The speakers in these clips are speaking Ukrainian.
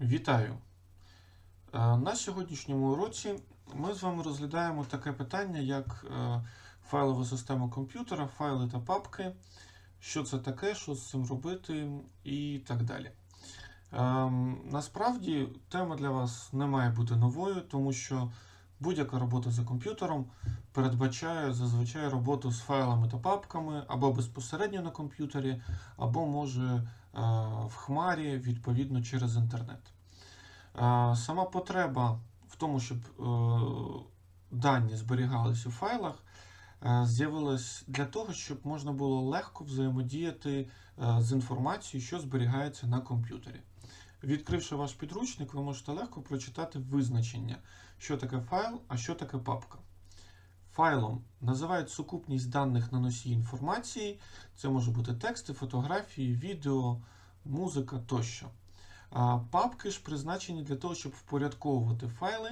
Вітаю! Е, На сьогоднішньому уроці ми з вами розглядаємо таке питання, як е, файлова система комп'ютера, файли та папки, що це таке, що з цим робити і так далі. Ем, Насправді тема для вас не має бути новою, тому що будь-яка робота за комп'ютером передбачає зазвичай роботу з файлами та папками або безпосередньо на комп'ютері, або може в хмарі, відповідно через інтернет. Е, Сама потреба в тому, щоб е, дані зберігалися у файлах, е, з'явилась для того, щоб можна було легко взаємодіяти е, з інформацією, що зберігається на комп'ютері. Відкривши ваш підручник, ви можете легко прочитати визначення, що таке файл, а що таке папка. Файлом називають сукупність даних на носії інформації. Це може бути тексти, фотографії, відео, музика тощо. Папки ж призначені для того, щоб впорядковувати файли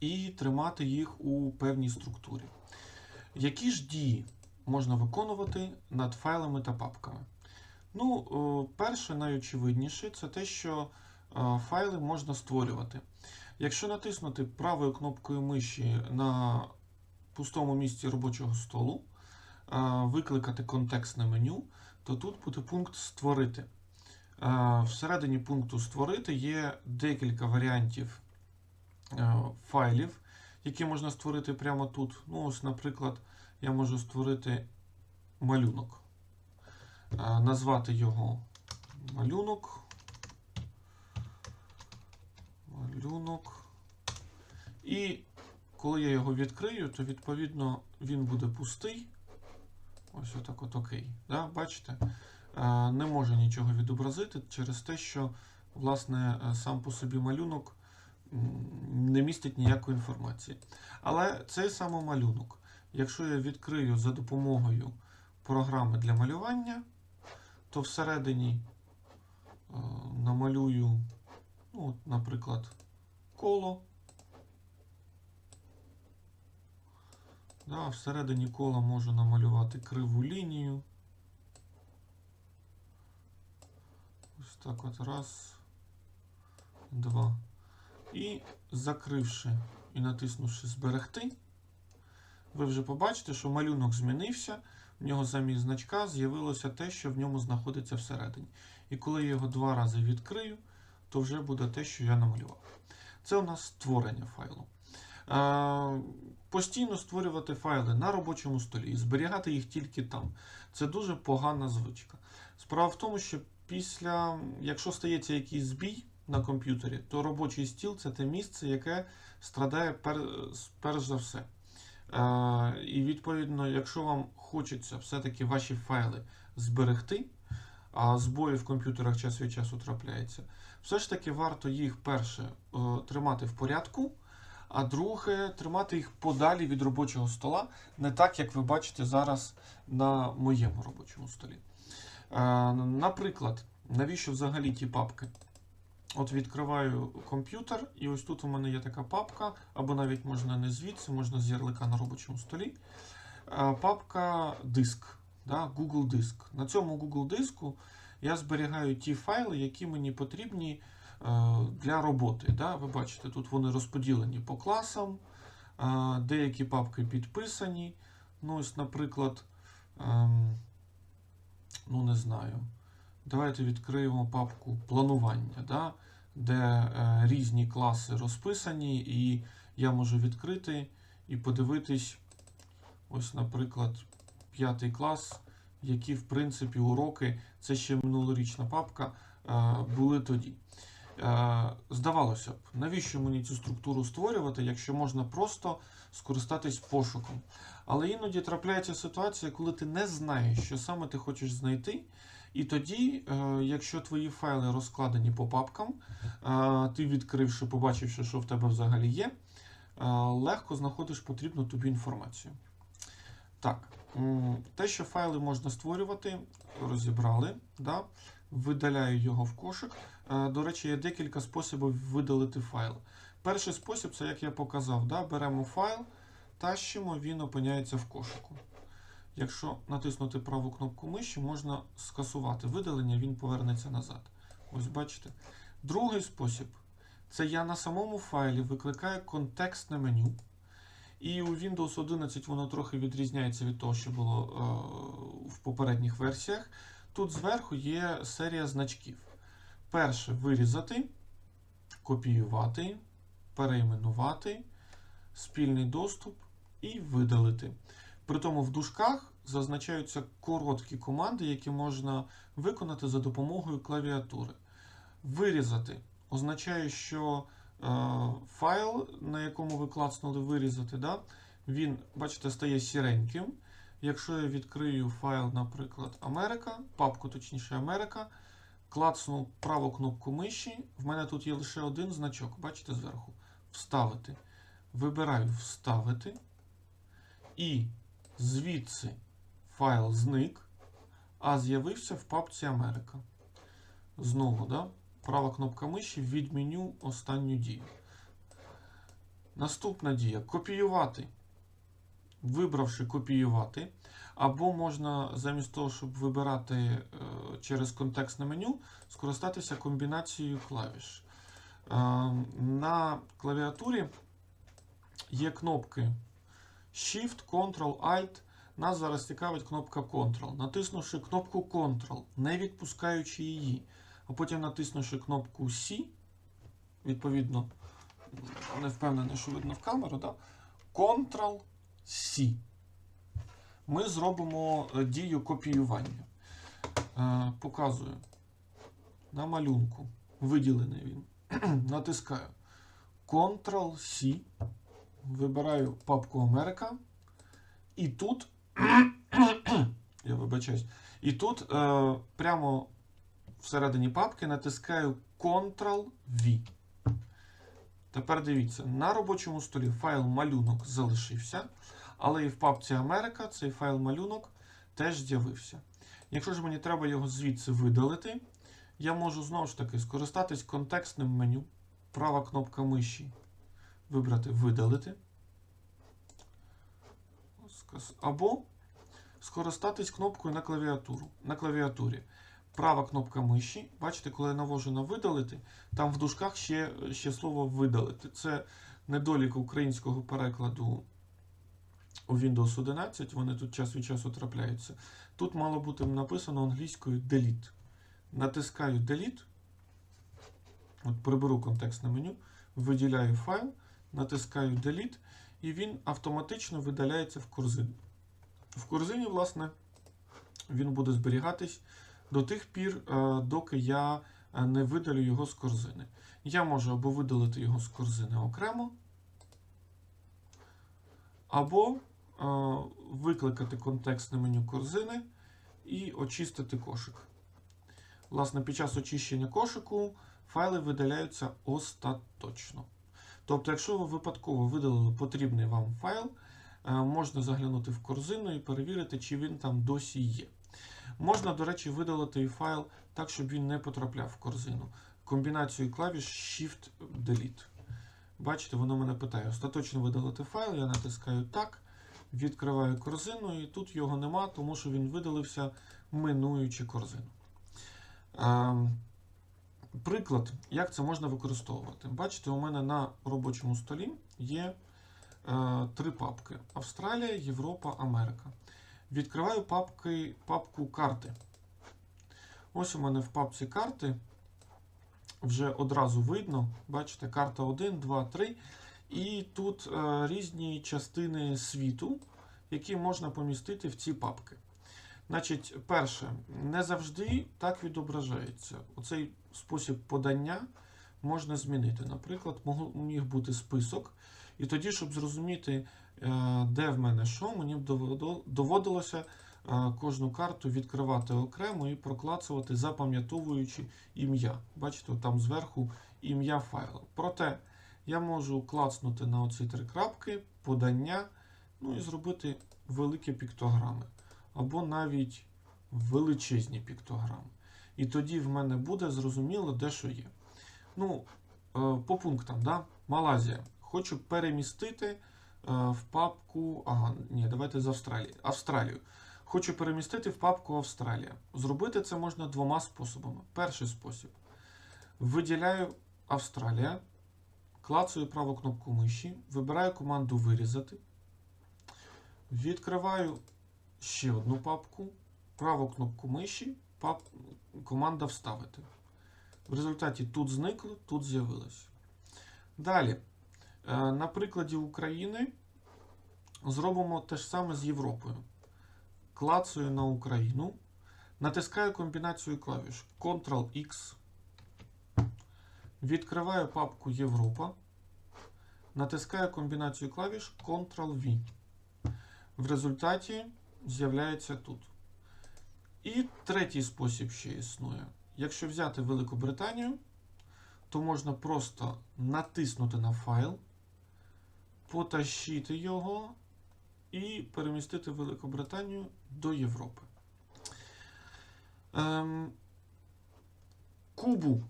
і тримати їх у певній структурі. Які ж дії можна виконувати над файлами та папками? Ну, перше, найочевидніше, це те, що е, файли можна створювати. Якщо натиснути правою кнопкою миші на пустому місці робочого столу, е, викликати контекстне меню, то тут буде пункт Створити. Е, Всередині пункту Створити є декілька варіантів е, файлів, які можна створити прямо тут. Ну, ось, наприклад, я можу створити малюнок, назвати його малюнок. Малюнок. І коли я його відкрию, то відповідно він буде пустий. Ось отак от окей. Да? Бачите? Е, Не може нічого відобразити через те, що власне е, сам по собі малюнок не містить ніякої інформації. Але цей самий малюнок, якщо я відкрию за допомогою програми для малювання, то всередині е, намалюю, ну, наприклад, коло. Да, всередині кола можу намалювати криву лінію. Ось так от раз, два. І закривши і натиснувши зберегти, ви вже побачите, що малюнок змінився. В нього замість значка з'явилося те, що в ньому знаходиться всередині. І коли я його два рази відкрию, то вже буде те, що я намалював. Це у нас створення файлу. Постійно створювати файли на робочому столі і зберігати їх тільки там. Це дуже погана звичка. Справа в тому, що після, якщо стається якийсь збій на комп'ютері, то робочий стіл це те місце, яке страдає пер, перш за все. Е, і відповідно, якщо вам хочеться все-таки ваші файли зберегти, а збої в комп'ютерах час від часу трапляється, все ж таки варто їх перше е, тримати в порядку. А друге, тримати їх подалі від робочого стола, не так, як ви бачите зараз на моєму робочому столі. Е, Наприклад, навіщо взагалі ті папки? От відкриваю комп'ютер, і ось тут у мене є така папка, або навіть можна не звідси, можна з ярлика на робочому столі. Е, Папка диск, да, Google диск. На цьому Google диску я зберігаю ті файли, які мені потрібні для роботи. Да? Ви бачите, тут вони розподілені по класам, е, деякі папки підписані. Ну, ось, наприклад, ем, ну не знаю. Давайте відкриємо папку планування, да? де е, різні класи розписані, і я можу відкрити і подивитись, ось, наприклад, п'ятий клас, які, в принципі, уроки, це ще минулорічна папка, е, були тоді. Е, Здавалося б, навіщо мені цю структуру створювати, якщо можна просто скористатись пошуком. Але іноді трапляється ситуація, коли ти не знаєш, що саме ти хочеш знайти. І тоді, е, якщо твої файли розкладені по папкам, е, ти відкривши, побачивши, що в тебе взагалі є, легко знаходиш потрібну тобі інформацію. Так, те, що файли можна створювати, розібрали. Да? Видаляю його в кошик. Е, До речі, є декілька способів видалити файл. Перший спосіб це як я показав. Да? Беремо файл, тащимо, він опиняється в кошику. Якщо натиснути праву кнопку миші, можна скасувати видалення, він повернеться назад. Ось бачите. Другий спосіб це я на самому файлі викликаю контекстне меню. І у Windows 11 воно трохи відрізняється від того, що було е, в попередніх версіях. Тут зверху є серія значків. Перше вирізати, копіювати, перейменувати, спільний доступ і видалити. При тому в дужках зазначаються короткі команди, які можна виконати за допомогою клавіатури. Вирізати означає, що е, файл, на якому ви клацнули вирізати, да, він, бачите, стає сіреньким. Якщо я відкрию файл, наприклад, Америка, папку, точніше, Америка, клацну праву кнопку миші, в мене тут є лише один значок, бачите зверху. Вставити. Вибираю Вставити. І звідси файл зник, а з'явився в папці Америка. Знову, да? права кнопка миші відміню останню дію. Наступна дія копіювати. Вибравши копіювати, або можна замість того, щоб вибирати е, через контекстне меню, скористатися комбінацією клавіш. Е, на клавіатурі є кнопки Shift, Ctrl, Alt. Нас зараз цікавить кнопка Ctrl. Натиснувши кнопку Ctrl, не відпускаючи її, а потім натиснувши кнопку C, відповідно, не впевнений, що видно в камеру, да? Ctrl C. Ми зробимо е, дію копіювання. Е, показую. На малюнку. Виділений він. Натискаю Ctrl C. Вибираю папку Америка. І тут. я вибачаюсь. І тут е, прямо всередині папки натискаю Ctrl-V. Тепер дивіться, на робочому столі файл малюнок залишився, але і в папці Америка цей файл малюнок теж з'явився. Якщо ж мені треба його звідси видалити, я можу знову ж таки скористатись контекстним меню. Права кнопка миші. Вибрати Видалити. Або скористатись кнопкою на клавіатуру. На клавіатурі. Права кнопка миші. Бачите, коли я навожу на видалити, там в дужках ще, ще слово видалити. Це недолік українського перекладу у Windows 11. Вони тут час від часу трапляються. Тут мало бути написано англійською delete. Натискаю Delete. От Приберу контекстне меню, виділяю файл, натискаю Delete, і він автоматично видаляється в корзину. В корзині, власне, він буде зберігатись до тих пір, е, доки я е, не видалю його з корзини. Я можу або видалити його з корзини окремо, або е, викликати контекстне меню корзини і очистити кошик. Власне, під час очищення кошику файли видаляються остаточно. Тобто, якщо ви випадково видалили потрібний вам файл, можна заглянути в корзину і перевірити, чи він там досі є. Можна, до речі, видалити файл так, щоб він не потрапляв в корзину. Комбінацією клавіш Shift-Delete. Бачите, воно мене питає: остаточно видалити файл, я натискаю так, відкриваю корзину, і тут його нема, тому що він видалився, минуючи корзину. Приклад, як це можна використовувати. Бачите, у мене на робочому столі є е, три папки: Австралія, Європа, Америка. Відкриваю папки, папку карти. Ось у мене в папці карти вже одразу видно, бачите, карта 1, 2, 3. І тут е, різні частини світу, які можна помістити в ці папки. Значить, перше, не завжди так відображається. Оцей спосіб подання можна змінити. Наприклад, міг бути список. І тоді, щоб зрозуміти, де в мене що, мені доводилося е, кожну карту відкривати окремо і проклацувати, запам'ятовуючи ім'я. Бачите, там зверху ім'я файлу. Проте я можу клацнути на оці три крапки, подання, ну і зробити великі піктограми. Або навіть величезні піктограми. І тоді в мене буде зрозуміло, де що є. Ну, е, по пунктам, да? Малазія. Хочу перемістити е, в папку. Ага, ні, давайте з Австралії. Австралію. Хочу перемістити в папку Австралія. Зробити це можна двома способами. Перший спосіб. виділяю Австралія, клацаю праву кнопку миші, вибираю команду вирізати, відкриваю ще одну папку, праву кнопку миші, пап... команда вставити. В результаті тут зникло, тут з'явилось. Далі, е, на прикладі України зробимо те ж саме з Європою. Клацаю на Україну, натискаю комбінацію клавіш Ctrl-X, відкриваю папку Європа, натискаю комбінацію клавіш Ctrl-V. В результаті з'являється тут. І третій спосіб ще існує. Якщо взяти Великобританію, то можна просто натиснути на файл, потащити його і перемістити Великобританію до Європи. Ем, Кубу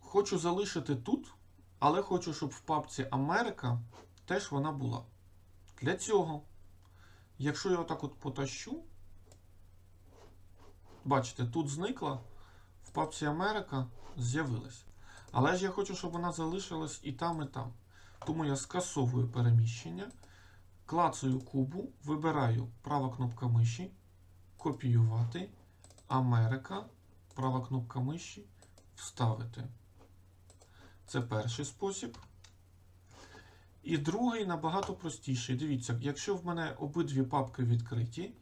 хочу залишити тут, але хочу, щоб в папці Америка теж вона була. Для цього, якщо я отак от потащу, бачите, тут зникла, в папці Америка з'явилась. Але ж я хочу, щоб вона залишилась і там, і там. Тому я скасовую переміщення, клацаю кубу, вибираю права кнопка миші, копіювати, Америка, права кнопка миші, вставити. Це перший спосіб. І другий набагато простіший. Дивіться, якщо в мене обидві папки відкриті,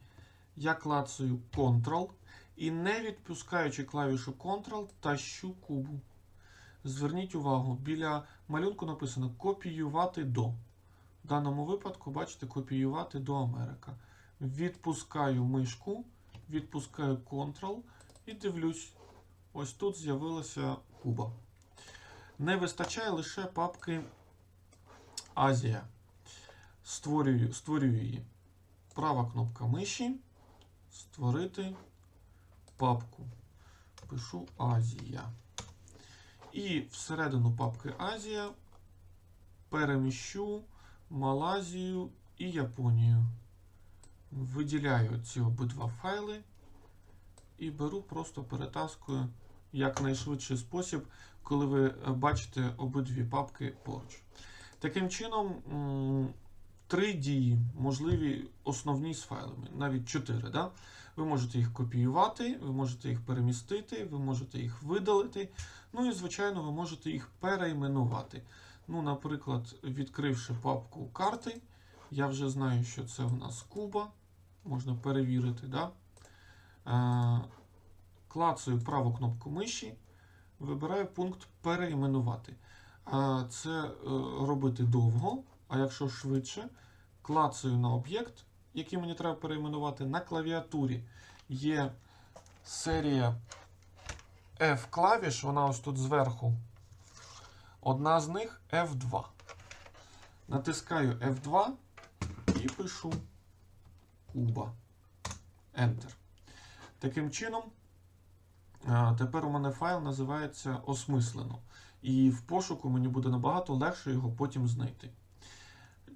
я клацаю Ctrl і не відпускаючи клавішу Ctrl, тащу кубу. Зверніть увагу, біля малюнку написано копіювати до. В даному випадку, бачите, копіювати до Америка. Відпускаю мишку, відпускаю Ctrl і дивлюсь. Ось тут з'явилася куба. Не вистачає лише папки Азія. Створюю, створюю її. Права кнопка миші. Створити папку. Пишу Азія. І всередину папки Азія переміщу Малазію і Японію. Виділяю ці обидва файли і беру, просто перетаскую якнайшвидший спосіб, коли ви бачите обидві папки поруч. Таким чином, три дії можливі основні з файлами, навіть чотири. Да? Ви можете їх копіювати, ви можете їх перемістити, ви можете їх видалити. Ну і, звичайно, ви можете їх перейменувати. Ну, наприклад, відкривши папку карти, я вже знаю, що це у нас Куба. Можна перевірити. Да? Е, клацаю праву кнопку миші, вибираю пункт перейменувати. Е, це е, робити довго, а якщо швидше, клацаю на об'єкт, який мені треба перейменувати, на клавіатурі є серія F клавіш, вона ось тут зверху. Одна з них F2. Натискаю F2 і пишу Куба. Enter. Таким чином, тепер у мене файл називається осмислено. І в пошуку мені буде набагато легше його потім знайти.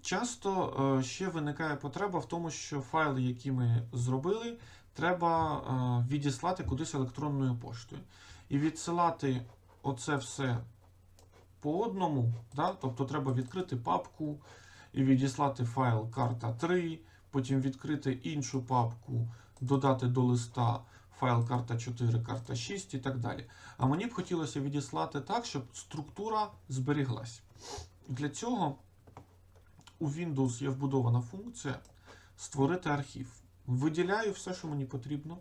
Часто е, ще виникає потреба в тому, що файли, які ми зробили, треба е, відіслати кудись електронною поштою. І відсилати оце все по одному, да? тобто треба відкрити папку і відіслати файл карта 3, потім відкрити іншу папку, додати до листа файл карта 4, карта 6 і так далі. А мені б хотілося відіслати так, щоб структура зберіглась. Для цього у Windows є вбудована функція створити архів. Виділяю все, що мені потрібно.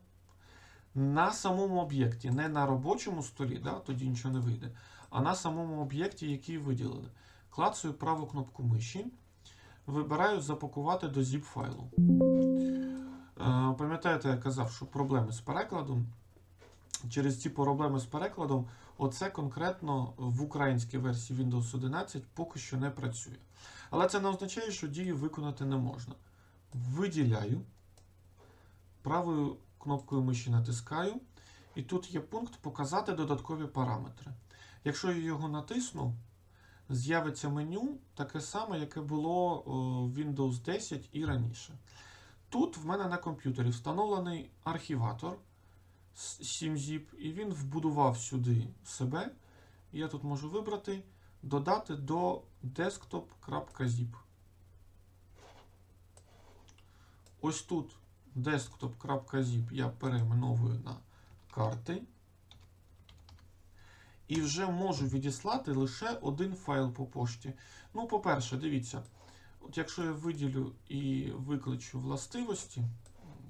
На самому об'єкті, не на робочому столі, да, тоді нічого не вийде, а на самому об'єкті, який виділили. Клацаю праву кнопку миші, вибираю запакувати до zip файлу. Е, Пам'ятаєте, я казав, що проблеми з перекладом. Через ці проблеми з перекладом, оце конкретно в українській версії Windows 11 поки що не працює. Але це не означає, що дію виконати не можна. Виділяю, правою кнопкою миші натискаю, і тут є пункт Показати додаткові параметри. Якщо я його натисну, з'явиться меню таке саме, яке було в Windows 10 і раніше. Тут в мене на комп'ютері встановлений архіватор, 7zip, і він вбудував сюди себе. Я тут можу вибрати, додати до desktop.zip. Ось тут desktop.zip я перейменовую на карти. І вже можу відіслати лише один файл по пошті. Ну, по-перше, дивіться, от якщо я виділю і викличу властивості,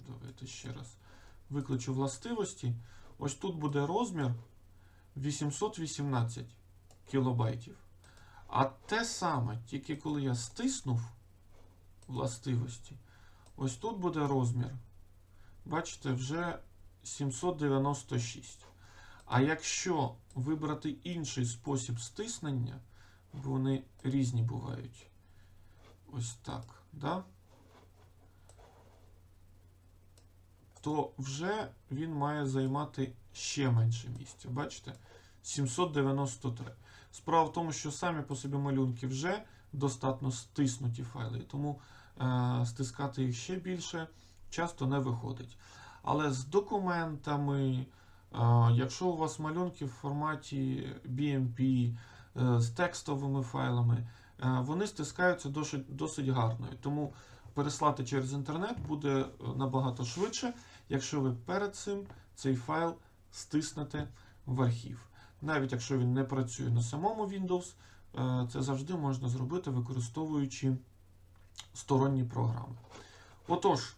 давайте ще раз викличу властивості, ось тут буде розмір 818 кілобайтів. А те саме, тільки коли я стиснув властивості, ось тут буде розмір. Бачите, вже 796. А якщо вибрати інший спосіб стиснення, бо вони різні бувають. Ось так, да? то вже він має займати ще менше місця. Бачите? 793. Справа в тому, що самі по собі малюнки вже достатньо стиснуті файли, тому е, стискати їх ще більше часто не виходить. Але з документами, е, якщо у вас малюнки в форматі BMP, е, з текстовими файлами, е, вони стискаються досить, досить гарно. Тому переслати через інтернет буде е, набагато швидше, якщо ви перед цим цей файл стиснете в архів. Навіть якщо він не працює на самому Windows, е, це завжди можна зробити, використовуючи сторонні програми. Отож,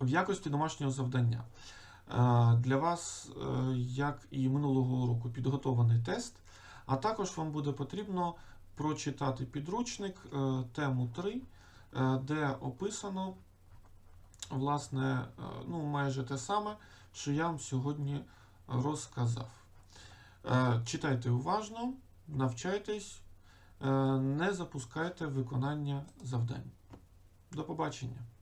в якості домашнього завдання е, для вас, е, як і минулого року, підготований тест, а також вам буде потрібно прочитати підручник тему 3, е, де описано власне, ну, майже те саме, що я вам сьогодні розказав. Е, Читайте уважно, навчайтесь, е, не запускайте виконання завдань. До побачення!